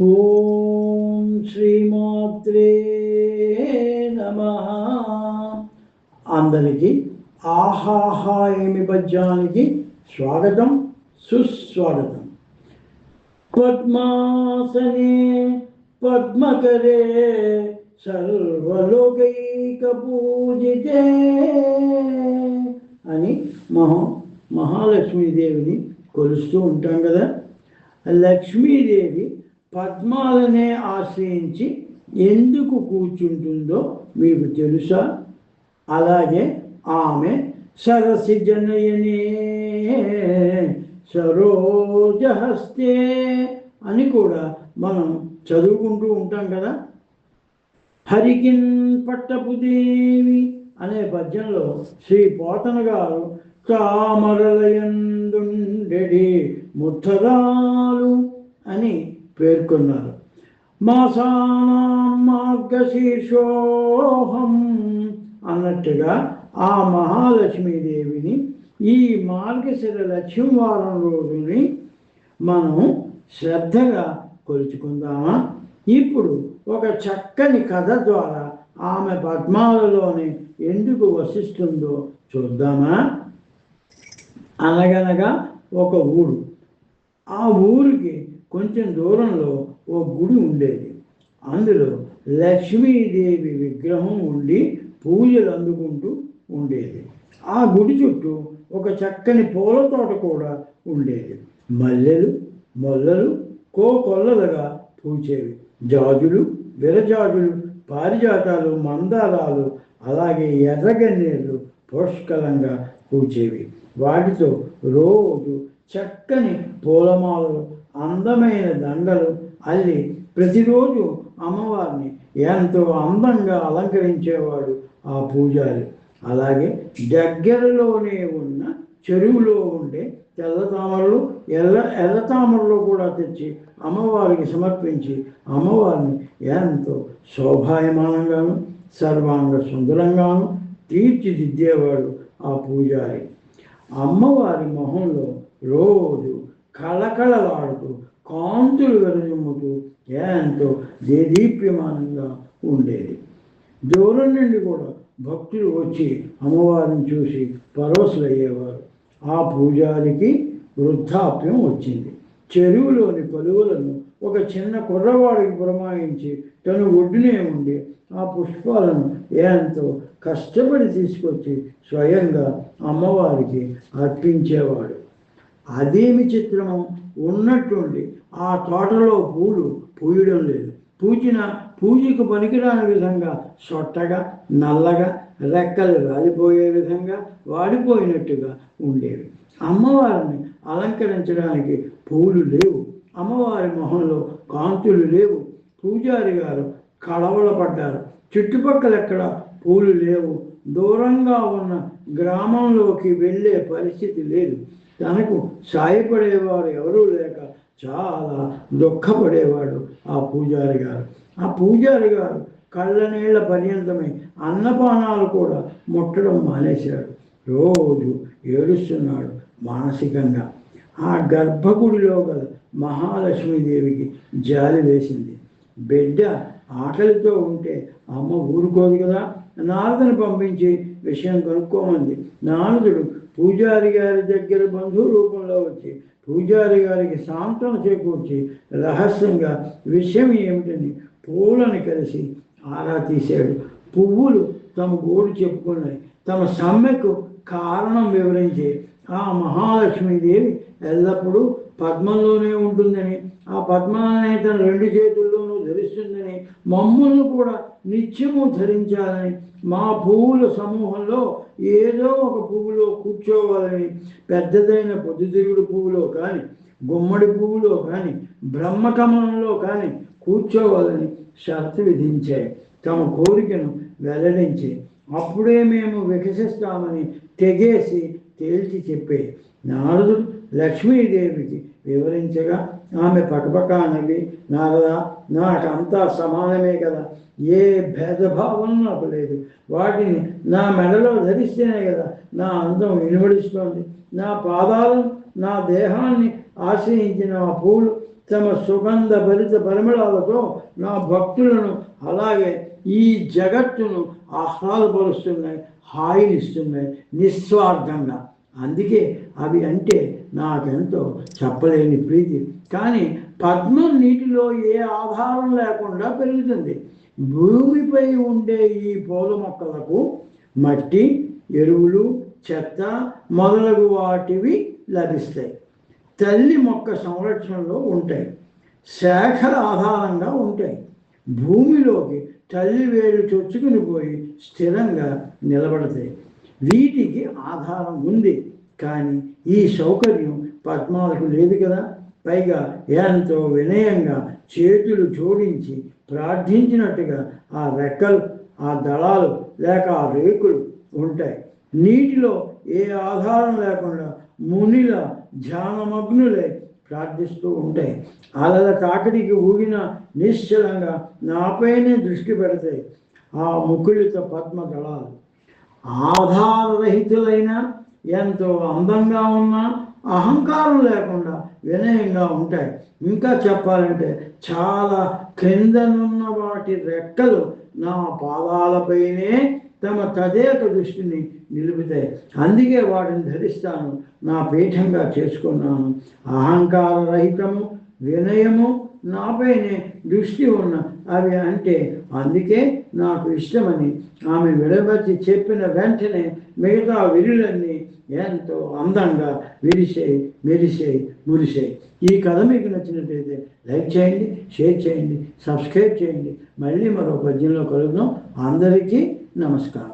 ఓం శ్రీమాత్రే నమ. అందరికీ ఆహాహా ఏమి పద్యానికి స్వాగతం సుస్వాగతం. పద్మాసనే పద్మకరే సర్వలోకైక పూజితే అని మహా మహాలక్ష్మీదేవిని కొలుస్తూ ఉంటాం కదా. లక్ష్మీదేవి పద్మాలనే ఆశ్రయించి ఎందుకు కూర్చుంటుందో మీకు తెలుసా? అలాగే ఆమె సరసి జనయనే సరోజహస్తే అని కూడా మనం చదువుకుంటూ ఉంటాం కదా. హరికిన్ పట్టపుదేవి అనే పద్యంలో శ్రీ పోతన గారు కామరలయందుండెడి ముత్తరాలు అని పేర్కొన్నారు. మాసానాం మార్గశీర్షోహం అన్నట్టుగా ఆ మహాలక్ష్మీదేవిని ఈ మార్గశిర లక్ష్మీవారం రోజుని మనం శ్రద్ధగా కొలుచుకుందామా? ఇప్పుడు ఒక చక్కని కథ ద్వారా ఆమె పద్మాలలోనే ఎందుకు వసిస్తుందో చూద్దామా? అనగనగా ఒక ఊరు. ఆ ఊరికి కొంచెం దూరంలో ఓ గుడి ఉండేది. అందులో లక్ష్మీదేవి విగ్రహం ఉండి పూజలు అందుకుంటూ ఉండేది. ఆ గుడి చుట్టూ ఒక చక్కని పూల తోట కూడా ఉండేది. మల్లెలు మొల్లలు కోకొల్లలుగా పూచేవి. జాజులు విరజాజులు పారిజాతాలు మందారాలు అలాగే ఎర్రగన్నేళ్ళు పుష్కలంగా పూచేవి. వాటితో రోజు చక్కని పూలమాలలు అందమైన దండలు అల్లి ప్రతిరోజు అమ్మవారిని ఎంతో అందంగా అలంకరించేవాడు ఆ పూజారి. అలాగే దగ్గరలోనే ఉన్న చెరువులో ఉండే తెల్ల తామరలు ఎర్ర ఎర్ర తామరలు కూడా తెచ్చి అమ్మవారికి సమర్పించి అమ్మవారిని ఎంతో శోభాయమానంగాను సర్వాంగ సుందరంగాను తీర్చిదిద్దేవాడు ఆ పూజారి. అమ్మవారి మొహంలో రోజు కళకళలాడుతూ కాంతులు వెలజమ్ముతూ ఎంతో దేదీప్యమానంగా ఉండేది. దూరం నుండి కూడా భక్తులు వచ్చి అమ్మవారిని చూసి పరోసులయ్యేవారు ఆ పూజారికి వృద్ధాప్యం వచ్చింది. చెరువులోని పలువులను ఒక చిన్న కుర్రవాడికి పురమాయించి తను ఒడ్డునే ఉండి ఆ పుష్పాలను ఎంతో కష్టపడి తీసుకొచ్చి స్వయంగా అమ్మవారికి అర్పించేవాడు. అదేమి చిత్రము? ఉన్నట్టుండి ఆ తోటలో పూలు పూయడం లేదు. పూచిన పూజకు పనికిరాని విధంగా సొట్టగా నల్లగా రెక్కలు రాలిపోయే విధంగా వాడిపోయినట్టుగా ఉండేవి. అమ్మవారిని అలంకరించడానికి పూలు లేవు. అమ్మవారి మొహంలో కాంతులు లేవు. పూజారి గారు కళవల పడ్డారు చుట్టుపక్కల ఎక్కడ పూలు లేవు. దూరంగా ఉన్న గ్రామంలోకి వెళ్ళే పరిస్థితి లేదు. తనకు సాయపడేవారు ఎవరూ లేక చాలా దుఃఖపడేవాడు ఆ పూజారి గారు. ఆ పూజారి గారు కళ్ళ నీళ్ళ పర్యంతమై అన్నపానాలు కూడా ముట్టడం మానేశాడు. రోజు ఏడుస్తున్నాడు మానసికంగా. ఆ గర్భగుడిలో గల మహాలక్ష్మీదేవికి జాలి వేసింది. బిడ్డ ఆకలితో ఉంటే అమ్మ ఊరుకోదు కదా? నారదుని పంపించి విషయం కనుక్కోమంది. నారదుడు పూజారి గారి దగ్గర బంధు రూపంలో వచ్చి పూజారి గారికి సాంత్వన చేకూర్చి రహస్యంగా విషయం ఏమిటని పూలను కలిసి ఆరా తీశాడు. పువ్వులు తమ గోడు చెప్పుకున్నాయి. తమ సమ్మెకు కారణం వివరించి ఆ మహాలక్ష్మీదేవి ఎల్లప్పుడూ పద్మంలోనే ఉంటుందని ఆ పద్మాన్ని తన రెండు చేతుల్లోనూ ధరిస్తుందని మమ్మల్ని కూడా నిత్యము ధరించాలని మా పువ్వుల సమూహంలో ఏదో ఒక పువ్వులో కూర్చోవాలని పెద్దదైన పొద్దుతిరుగుడు పువ్వులో కానీ గుమ్మడి పువ్వులో కానీ బ్రహ్మకమలంలో కానీ కూర్చోవాలని షరతు విధించాయి తమ కోరికను వెల్లడించి. అప్పుడే మేము వికసిస్తామని తెగేసి తేల్చి చెప్పే నారదుడు లక్ష్మీదేవికి వివరించగా ఆమె పకపక నవ్వి నారద నాకంతా సమానమే కదా. ఏ భేదభావం నాకు లేదు. వాటిని నా మెడలో ధరిస్తేనే కదా నా అందం వినువడిస్తోంది నా పాదాలు నా దేహాన్ని ఆశ్రయించిన ఆ పూలు తమ సుగంధ భరిత పరిమళాలతో నా భక్తులను అలాగే ఈ జగత్తును ఆహ్లాదపరుస్తున్నాయి హాయినిస్తున్నాయి నిస్వార్థంగా. అందుకే అవి అంటే నాకెంతో చెప్పలేని ప్రీతి. కానీ పద్మం నీటిలో ఏ ఆధారం లేకుండా పెరుగుతుంది. భూమిపై ఉండే ఈ పూల మొక్కలకు మట్టి ఎరువులు చెత్త మొదలగు వాటివి లభిస్తాయి. తల్లి మొక్క సంరక్షణలో ఉంటాయి. శాఖల ఆధారంగా ఉంటాయి. భూమిలోకి తల్లి వేలు చొచ్చుకుని పోయి స్థిరంగా నిలబడతాయి. వీటికి ఆధారం ఉంది. కానీ ఈ సౌకర్యం పద్మాలకు లేదు కదా. పైగా ఎంతో వినయంగా చేతులు జోడించి ప్రార్థించినట్టుగా ఆ రెక్కలు ఆ దళాలు లేక ఆ రేకులు ఉంటాయి. నీటిలో ఏ ఆధారం లేకుండా మునిల ధ్యానమగ్నులై ప్రార్థిస్తూ ఉంటాయి. అలల తాకిడికి ఊగిన నిశ్చలంగా నాపైనే దృష్టి పెడతాయి ఆ ముకుళిత పద్మ దళాలు ఆధారరహితులైన ఎంతో అందంగా ఉన్న అహంకారం లేకుండా వినయంగా ఉంటాయి. ఇంకా చెప్పాలంటే చాలా క్రిందనున్న వాటి రెక్కలు నా పాదాలపైనే తమ తదేక దృష్టిని నిలుపుతాయి. అందుకే వాటిని ధరిస్తాను. నా పీఠంగా చేసుకున్నాను. అహంకార రహితము వినయము నాపైనే దృష్టి ఉన్న అవి అంటే అందుకే నాకు ఇష్టమని ఆమె విడబట్టి చెప్పిన వెంటనే మిగతా విరులన్నీ ఎంతో అందంగా విరిసే మెరిసే మురిసే ఈ కథ మీకు నచ్చినట్లయితే లైక్ చేయండి షేర్ చేయండి సబ్స్క్రైబ్ చేయండి. మళ్ళీ మరో పద్యంలో కలుద్దాం. అందరికీ నమస్కారం.